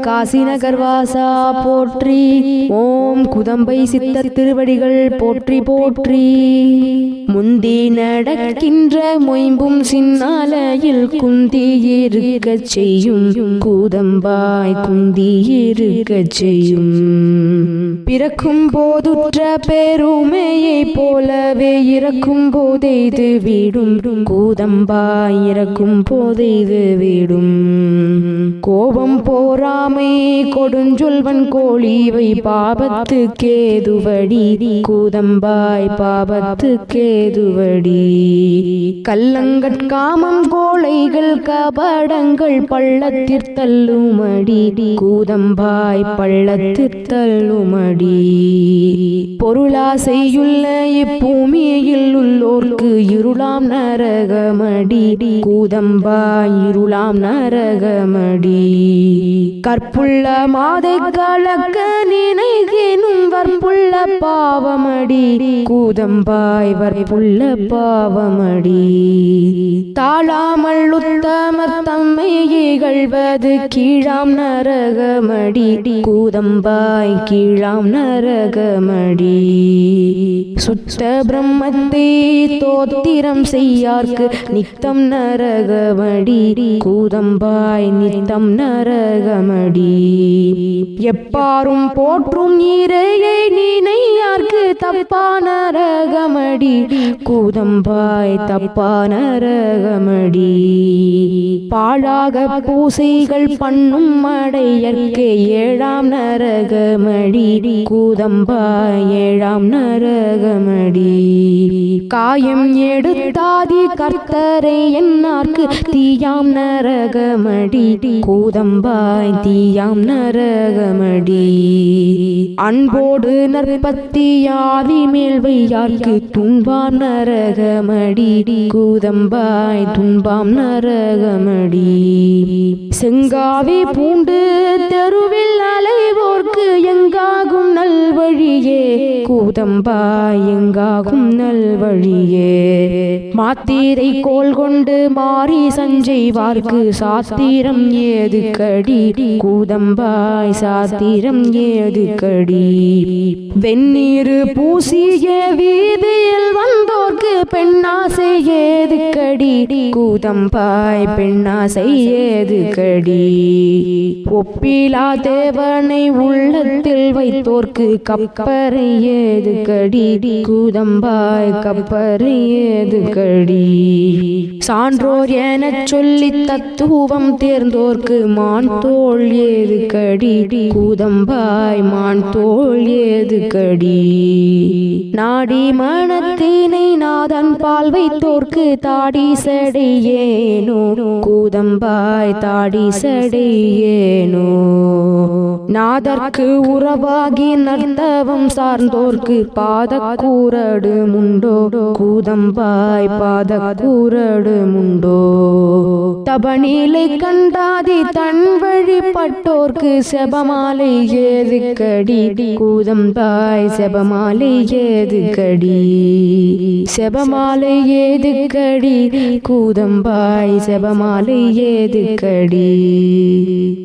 காசி நகர்வாசா போற்றி. ஓம் குதம்பை சித்த திருவடிகள் போற்றி போற்றி. முந்தி நடக்கின்ற மொயம்பும் சின்னாலையில் குந்தி இருக்கச் செய்யும். கூதம்பாய் குந்தி செய்யும். பிறக்கும் போதுற்ற பெருமையை போலவே இறக்கும் போதே இது வீடும். கூதம்பாய் இறக்கும் போதே இது வீடும். கோபம் போராமை கொடுஞ்சொல்வன் கோழிவை பாபத்து கேதுவடி கூதம்பாய் பாபத்து கேதுவடி. கல்லங்கட்காமம் கோழைகள் கபடங்கள் பள்ளத்திற் தள்ளுமடி கூதம்பாய் பள்ளத்திற் தள்ளுமடி. பொருளாசையுள்ள இப்பூமியில் உள்ளோர்க்கு இருளாம் நரகமடி கூதம்பாய் இருளாம் நரகமடி. கற்புள்ள மாதை கலக்க நினைகினும் வற்புள்ள பாவமடி. கூதம்பாய் வற்புள்ள பாவமடி. தாழாமல் உத்தம தம்மை இகழ்வது கீழாம் நரகமடி. கூதம்பாய் கீழாம் நரகமடி. சுத்த பிரம்மத்தை தோத்திரம் செய்யார்க்கு நித்தம் நரகமடி. கூதம்பாய் நித்தம் நரகமடி. எப்பாரும் போற்றும் இறையை நினையார்க்கு தப்பா நரகமடி கூதம்பாய் தப்பா நரகமடி. பாழாக பூசைகள் பண்ணும் மடையற்கே ஏழாம் நரகமடி. கூதம்பாய் ஏழாம் நரகமடி. காயம் எடுத்தாதி கர்த்தரை என்னார்க்கு? தீயாம் நரகமடி. கூதம்பாய் தீயாம் நரகமடி. அன்போடு நற்பத்தியாதி மேல் வையார்க்கு. துன்பாம் நரகமடி கூதம்பாய் துன்பாம் நரகமடி. செங்காவி பூண்டு நல்வழியே கூதம்பாய் நல்வழியே. மாத்திரை கோல் கொண்டு மாறி சஞ்செய்வார்க்கு சாத்திரம் ஏது கடி? கூதம்பாய் சாத்திரம் ஏது கடி? வெந்நீர் பூசிய வீதியில் வந்தோர்க்கு பெண்ணாசை ஏது கடி? கூதம்பாய் பெண்ணாசை ஏது கடி? ஒப்பிலா தேவனை உள்ளத்தில் வைத்தோர்க்கு கப்பறையே ஏது கடி கூதம்பாய் கப்பரை ஏது கடி சான்றோர் எனச் சொல்லி தத்துவம் தேர்ந்தோர்க்கு மான் தோல் ஏது கடி கூதம்பாய் மான் தோல் ஏது கடி நாடி மனத்தினை நாதன் பால் வைத்தோர்க்கு தாடி சடையேனோ கூதம்பாய் தாடி சடையேனோ நாதற்கு உறவாகி நர்த்தவம் சார்ந்தோர்க்கு பாத பாதக்கூரடு முண்டோ? கூதம்பாய் பாதக்கூரடு முண்டோ? தபநீலை கண்டாதி தன் வழிபட்டோர்க்கு செபமாலை ஏது கடி கூதம்பாய் செபமாலை ஏது கடி செபமாலை ஏது கடி கூதம்பாய் செபமாலை ஏது கடி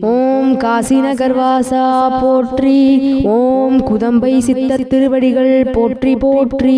ஓம் காசி நகர்வாசா போற்றி. ஓம் குதம்பை சித்த திருவடிகள் போற்றி. போற்றி.